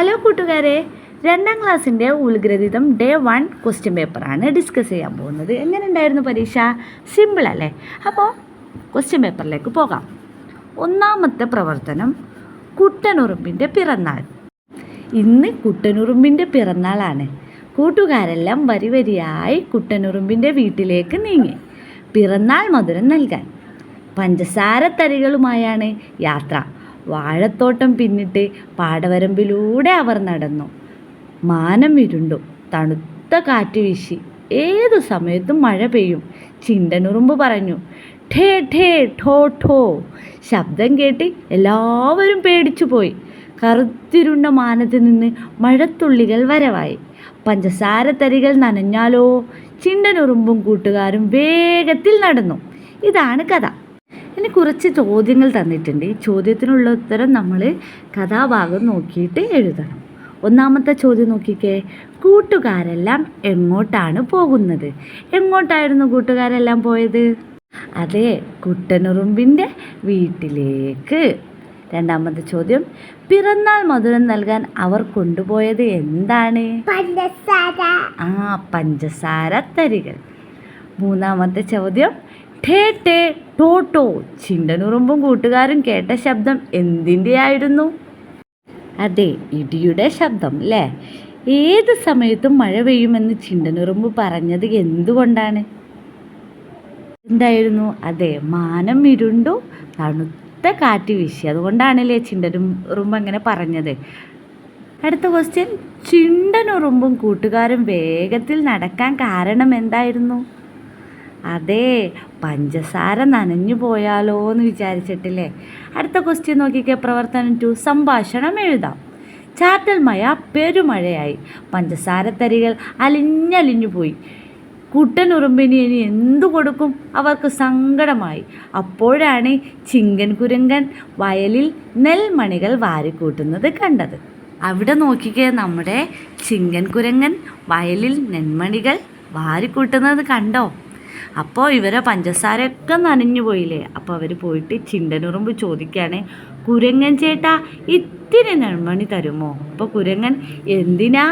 Hello കൂട്ടുകാരെ രണ്ടാം ക്ലാസ്സിന്റെ ഉൽഗ്രഥിതം ഡേ വൺ ക്വസ്റ്റ്യൻ പേപ്പറാണ് ഡിസ്കസ് ചെയ്യാൻ പോകുന്നത്. എങ്ങനെ ഉണ്ടായിരുന്നു പരീക്ഷ? സിമ്പിൾ അല്ലേ? അപ്പോൾ ക്വസ്റ്റ്യൻ പേപ്പറിലേക്ക് പോകാം. ഒന്നാമത്തെ പ്രവർത്തനം കുട്ടനുറുമ്പിന്റെ പിറന്നാൾ. ഇന്ന് കുട്ടനുറുമ്പിന്റെ പിറന്നാളാണ്. കൂട്ടുകാരെല്ലാം വരി വരിയായി കുട്ടനുറുമ്പിന്റെ വീട്ടിലേക്ക് നീങ്ങി. പിറന്നാൾ മധുരം നൽകാൻ. പഞ്ചസാര തരികളുമായാണ് യാത്ര. വാഴത്തോട്ടം പിന്നിട്ട് പാടവരമ്പിലൂടെ അവർ നടന്നു. മാനം ഇരുണ്ടു തണുത്ത കാറ്റ് വീശി. ഏതു സമയത്തും മഴ പെയ്യും. ചിണ്ടനുറുമ്പ് പറഞ്ഞു ഠേ ഠേ ഠോ ഠോ. ശബ്ദം കേട്ട് എല്ലാവരും പേടിച്ചു പോയി. കറുത്തിരുണ്ട മാനത്ത് നിന്ന് മഴത്തുള്ളികൾ വരവായി. പഞ്ചസാര തരികൾ നനഞ്ഞാലോ? ചിണ്ടനുറുമ്പും കൂട്ടുകാരും വേഗത്തിൽ നടന്നു. ഇതാണ് കഥ. ഇനി കുറച്ച് ചോദ്യങ്ങൾ തന്നിട്ടുണ്ട്. ഈ ചോദ്യത്തിനുള്ള ഉത്തരം നമ്മൾ കഥാഭാഗം നോക്കിയിട്ട് എഴുതണം. ഒന്നാമത്തെ ചോദ്യം നോക്കിക്കേ. കൂട്ടുകാരെല്ലാം എങ്ങോട്ടാണ് പോകുന്നത്? എങ്ങോട്ടായിരുന്നു കൂട്ടുകാരെല്ലാം പോയത്? അതെ കുട്ടനുറുമ്പിന്റെ വീട്ടിലേക്ക്. രണ്ടാമത്തെ ചോദ്യം. പിറന്നാൾ മധുരം നൽകാൻ അവർ കൊണ്ടുപോയത് എന്താണ്? പഞ്ചസാര. ആ പഞ്ചസാര തരികൾ. മൂന്നാമത്തെ ചോദ്യം. ഠേ ടേ ടോ ടോ ചിണ്ടനുറുമ്പും കൂട്ടുകാരും കേട്ട ശബ്ദം എന്തിന്റെ ആയിരുന്നു അതെ ഇടിയുടെ ശബ്ദം അല്ലേ? ഏത് സമയത്തും മഴ പെയ്യുമെന്ന് ചിണ്ടനുറുമ്പ് പറഞ്ഞത് എന്തുകൊണ്ടാണ്? എന്തായിരുന്നു? അതെ മാനം ഇരുണ്ടു തണുത്ത കാറ്റ് വീശി. അതുകൊണ്ടാണല്ലേ ചിണ്ടനുറുമ്പ് അങ്ങനെ പറഞ്ഞത്. അടുത്ത ക്വസ്റ്റ്യൻ ചിണ്ടനുറുമ്പും കൂട്ടുകാരും വേഗത്തിൽ നടക്കാൻ കാരണം എന്തായിരുന്നു? അതെ പഞ്ചസാര നനഞ്ഞു പോയാലോ എന്ന് വിചാരിച്ചിട്ടില്ലേ? അടുത്ത ക്വസ്റ്റ്യൻ നോക്കിക്കേ പ്രവർത്തനം ടു സംഭാഷണം എഴുതാം. ചാറ്റൽ മഴ പെരുമഴയായി. പഞ്ചസാര തരികൾ അലിഞ്ഞലിഞ്ഞു പോയി. കുട്ടനുറുമ്പിന് ഇനി എന്തു കൊടുക്കും? അവർക്ക് സങ്കടമായി. അപ്പോഴാണ് ചിങ്കൻ കുരങ്കൻ വയലിൽ നെൽമണികൾ വാരിക്കൂട്ടുന്നത് കണ്ടത്. അവിടെ നോക്കിക്കേ നമ്മുടെ ചിങ്കൻ കുരങ്ങൻ വയലിൽ നെന്മണികൾ വാരിക്കൂട്ടുന്നത് കണ്ടോ? അപ്പോൾ ഇവരെ പഞ്ചസാരയൊക്കെ നനഞ്ഞു പോയില്ലേ? അപ്പോൾ അവർ പോയിട്ട് ചിണ്ടനുറുമ്പ് ചോദിക്കുകയാണ് കുരങ്ങൻ ചേട്ടാ ഇത്തിരി നെന്മണി തരുമോ? അപ്പോൾ കുരങ്ങൻ എന്തിനാ?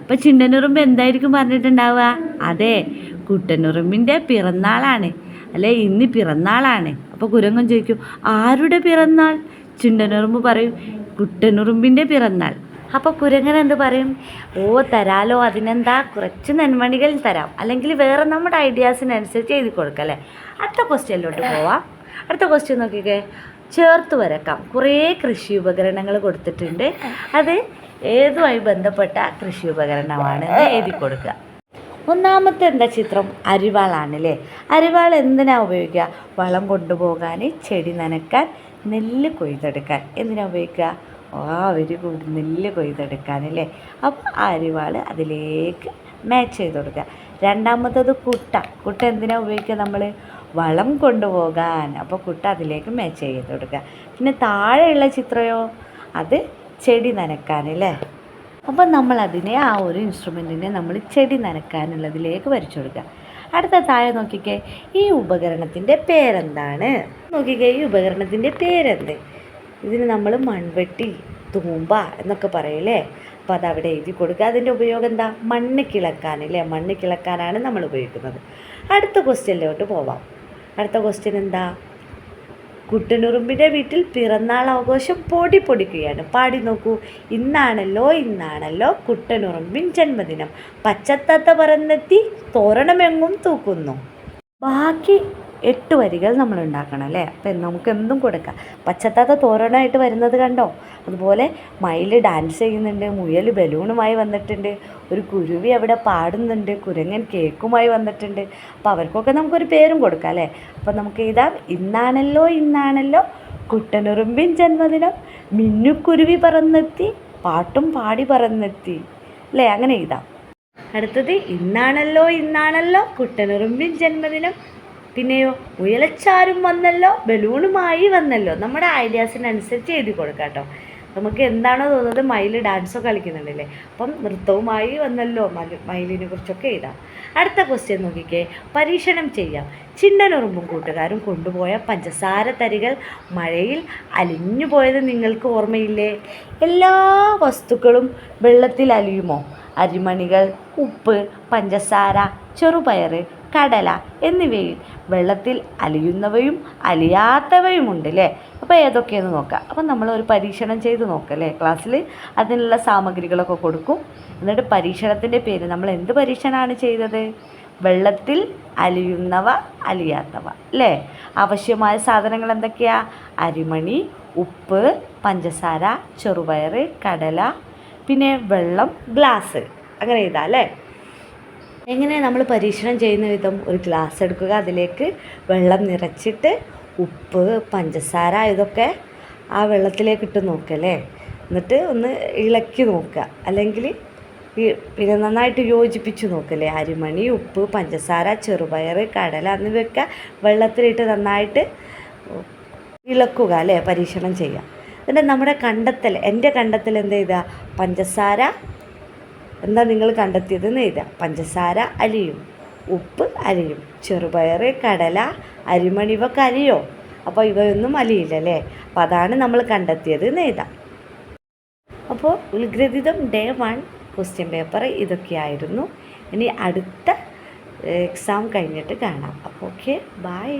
അപ്പോൾ ചിണ്ടനുറുമ്പ് എന്തായിരിക്കും പറഞ്ഞിട്ടുണ്ടാവുക? അതെ കുട്ടനുറുമ്പിന്റെ പിറന്നാളാണ്. അല്ലെ ഇന്ന് പിറന്നാളാണ്. അപ്പോൾ കുരങ്ങൻ ചോദിക്കും ആരുടെ പിറന്നാൾ? ചുണ്ടനുറുമ്പ് പറയും കുട്ടനുറുമ്പിന്റെ പിറന്നാൾ. അപ്പോൾ കുരങ്ങൻ എന്ത് പറയും? ഓ തരാലോ അതിനെന്താ? കുറച്ച് നന്മണികൾ തരാം. അല്ലെങ്കിൽ വേറെ നമ്മുടെ ഐഡിയാസിനനുസരിച്ച് എഴുതി കൊടുക്കാം അല്ലേ? അടുത്ത ക്വസ്റ്റ്യനിലോട്ട് പോവാം. അടുത്ത ക്വസ്റ്റ്യൻ നോക്കിക്കേ. ചേർത്ത് വരക്കാം. കുറേ കൃഷി ഉപകരണങ്ങൾ കൊടുത്തിട്ടുണ്ട്. അത് ഏതുമായി ബന്ധപ്പെട്ട കൃഷി ഉപകരണമാണ് എഴുതി കൊടുക്കുക. ഒന്നാമത്തെ എന്താ ചിത്രം? അരിവാളാണല്ലേ അരിവാൾ എന്തിനാ ഉപയോഗിക്കുക? വളം കൊണ്ടുപോകാൻ ചെടി നനക്കാൻ നെല്ല് കൊയ്തെടുക്കാൻ. എന്തിനാ ഉപയോഗിക്കുക? ആ ഒരു നെല്ല് കൊയ്തെടുക്കാൻ അല്ലേ അപ്പോൾ ആ അരിവാൾ അതിലേക്ക് മാച്ച് ചെയ്ത് കൊടുക്കുക. രണ്ടാമത്തത് കുട്ട. കുട്ട എന്തിനാണ് ഉപയോഗിക്കുക നമ്മൾ വളം കൊണ്ടുപോകാൻ. അപ്പോൾ കുട്ട അതിലേക്ക് മാച്ച് ചെയ്ത് കൊടുക്കുക. പിന്നെ താഴെയുള്ള ചിത്രയോ? അത് ചെടി നനക്കാൻ അല്ലേ? അപ്പം നമ്മൾ അതിനെ ആ ഒരു ഇൻസ്ട്രുമെന്റിനെ നമ്മൾ ചെടി നനക്കാനുള്ളതിലേക്ക് വരച്ചു കൊടുക്കുക. അടുത്ത താഴെ നോക്കിക്കേ. ഈ ഉപകരണത്തിന്റെ പേരെന്താണ്? നോക്കിക്കേ ഈ ഉപകരണത്തിന്റെ പേരെന്ത്? ഇതിന് നമ്മൾ മൺവെട്ടി തൂമ്പ എന്നൊക്കെ പറയില്ലേ അപ്പോൾ അത് അവിടെ എഴുതി കൊടുക്കുക. അതിന്റെ ഉപയോഗം എന്താ? മണ്ണ് കിളക്കാൻ അല്ലേ? മണ്ണ് കിളക്കാനാണ് നമ്മൾ ഉപയോഗിക്കുന്നത്. അടുത്ത ക്വസ്റ്റ്യനിലോട്ട് പോവാം. അടുത്ത ക്വസ്റ്റ്യൻ എന്താ? കുട്ടനുറുമ്പിന്റെ വീട്ടിൽ പിറന്നാൾ ആഘോഷം പൊടി പൊടിക്കുകയാണ്. പാടി നോക്കൂ. ഇന്നാണല്ലോ ഇന്നാണല്ലോ കുട്ടനുറുമ്പിൻ ജന്മദിനം. പച്ചത്തത്ത പറന്നെത്തി തോരണമെങ്ങും തൂക്കുന്നു. ബാക്കി എട്ട് വരികൾ നമ്മൾ ഉണ്ടാക്കണം അല്ലേ? അപ്പം നമുക്ക് എന്തും കൊടുക്കാം. പച്ചത്താത്ത തോരണമായിട്ട് വരുന്നത് കണ്ടോ? അതുപോലെ മയിൽ ഡാൻസ് ചെയ്യുന്നുണ്ട് മുയൽ ബലൂണുമായി വന്നിട്ടുണ്ട് ഒരു കുരുവി അവിടെ പാടുന്നുണ്ട് കുരങ്ങൻ കേക്കുമായി വന്നിട്ടുണ്ട്. അപ്പോൾ അവർക്കൊക്കെ നമുക്കൊരു പേരും കൊടുക്കാം അല്ലേ? അപ്പോൾ നമുക്ക് ഇതാ ഇന്നാണല്ലോ ഇന്നാണല്ലോ കുട്ടനുറുമ്പിൻ ജന്മദിനം മിന്നുക്കുരുവി പറന്നെത്തി പാട്ടും പാടി പറന്നെത്തി. അല്ലേ? അങ്ങനെ എഴുതാം അടുത്തത് ഇന്നാണല്ലോ ഇന്നാണല്ലോ കുട്ടനുറുമ്പിൻ ജന്മദിനം പിന്നെയോ ഉയലച്ചാരും വന്നല്ലോ ബലൂണുമായി വന്നല്ലോ. നമ്മുടെ ഐഡിയാസിനനുസരിച്ച് എഴുതി കൊടുക്കാം കേട്ടോ. നമുക്ക് എന്താണോ തോന്നുന്നത് മയിൽ ഡാൻസോ കളിക്കുന്നുണ്ടല്ലേ. അപ്പം നൃത്തവുമായി വന്നല്ലോ മയിലിനെ കുറിച്ചൊക്കെ എഴുതാം. അടുത്ത ക്വസ്റ്റ്യൻ നോക്കിക്കേ. പരീക്ഷണം ചെയ്യാം. ചിണ്ടനുറുമ്പും കൂട്ടുകാരും കൊണ്ടുപോയ പഞ്ചസാര തരികൾ മഴയിൽ അലിഞ്ഞു പോയത് നിങ്ങൾക്ക് ഓർമ്മയില്ലേ? എല്ലാ വസ്തുക്കളും വെള്ളത്തിൽ അലിയുമോ? അരിമണികൾ ഉപ്പ് പഞ്ചസാര ചെറുപയറ് കടല എന്നിവയിൽ വെള്ളത്തിൽ അലിയുന്നവയും അലിയാത്തവയുമുണ്ട് അല്ലേ അപ്പോൾ ഏതൊക്കെയെന്ന് നോക്കാം. അപ്പം നമ്മൾ ഒരു പരീക്ഷണം ചെയ്ത് നോക്കാം അല്ലേ ക്ലാസ്സിൽ? അതിനുള്ള സാമഗ്രികളൊക്കെ കൊടുക്കും. എന്നിട്ട് പരീക്ഷണത്തിന്റെ പേര് നമ്മൾ എന്ത് പരീക്ഷണമാണ് ചെയ്തത്? വെള്ളത്തിൽ അലിയുന്നവ അലിയാത്തവ അല്ലേ ആവശ്യമായ സാധനങ്ങൾ എന്തൊക്കെയാ? അരിമണി ഉപ്പ് പഞ്ചസാര ചെറുപയർ കടല പിന്നെ വെള്ളം ഗ്ലാസ്. അങ്ങനെ ചെയ്താൽ അല്ലേ എങ്ങനെ നമ്മൾ പരീക്ഷണം ചെയ്യുന്ന വിധം ഒരു ഗ്ലാസ് എടുക്കുക അതിലേക്ക് വെള്ളം നിറച്ചിട്ട് ഉപ്പ് പഞ്ചസാര ഇതൊക്കെ ആ വെള്ളത്തിലേക്ക് ഇട്ട് നോക്കല്ലേ എന്നിട്ട് ഒന്ന് ഇളക്കി നോക്കുക. അല്ലെങ്കിൽ പിന്നെ നന്നായിട്ട് യോജിപ്പിച്ച് നോക്കല്ലേ അരിമണി ഉപ്പ് പഞ്ചസാര ചെറുപയർ കടല എന്നിവയൊക്കെ വെള്ളത്തിലിട്ട് നന്നായിട്ട് ഇളക്കുക അല്ലേ? പരീക്ഷണം ചെയ്യുക. എന്നിട്ട് നമ്മുടെ കണ്ടെത്തൽ എന്റെ കണ്ടെത്തൽ എന്ത് ചെയ്താൽ പഞ്ചസാര എന്താ നിങ്ങൾ കണ്ടെത്തിയതെന്ന് എഴുതാം. പഞ്ചസാര അലിയും ഉപ്പ് അലിയും ചെറുപയർ കടല അരിമണി ഇവ അലിയോ? അപ്പോൾ ഇവയൊന്നും അലിയില്ല അല്ലേ അപ്പോൾ അതാണ് നമ്മൾ കണ്ടെത്തിയത് എന്ന് എഴുതാം. അപ്പോൾ ഉത്ഗ്രഥിതം ഡേ വൺ ക്വസ്റ്റ്യൻ പേപ്പർ ഇതൊക്കെയായിരുന്നു. ഇനി അടുത്ത എക്സാം കഴിഞ്ഞിട്ട് കാണാം. അപ്പോൾ ഓക്കെ ബായ്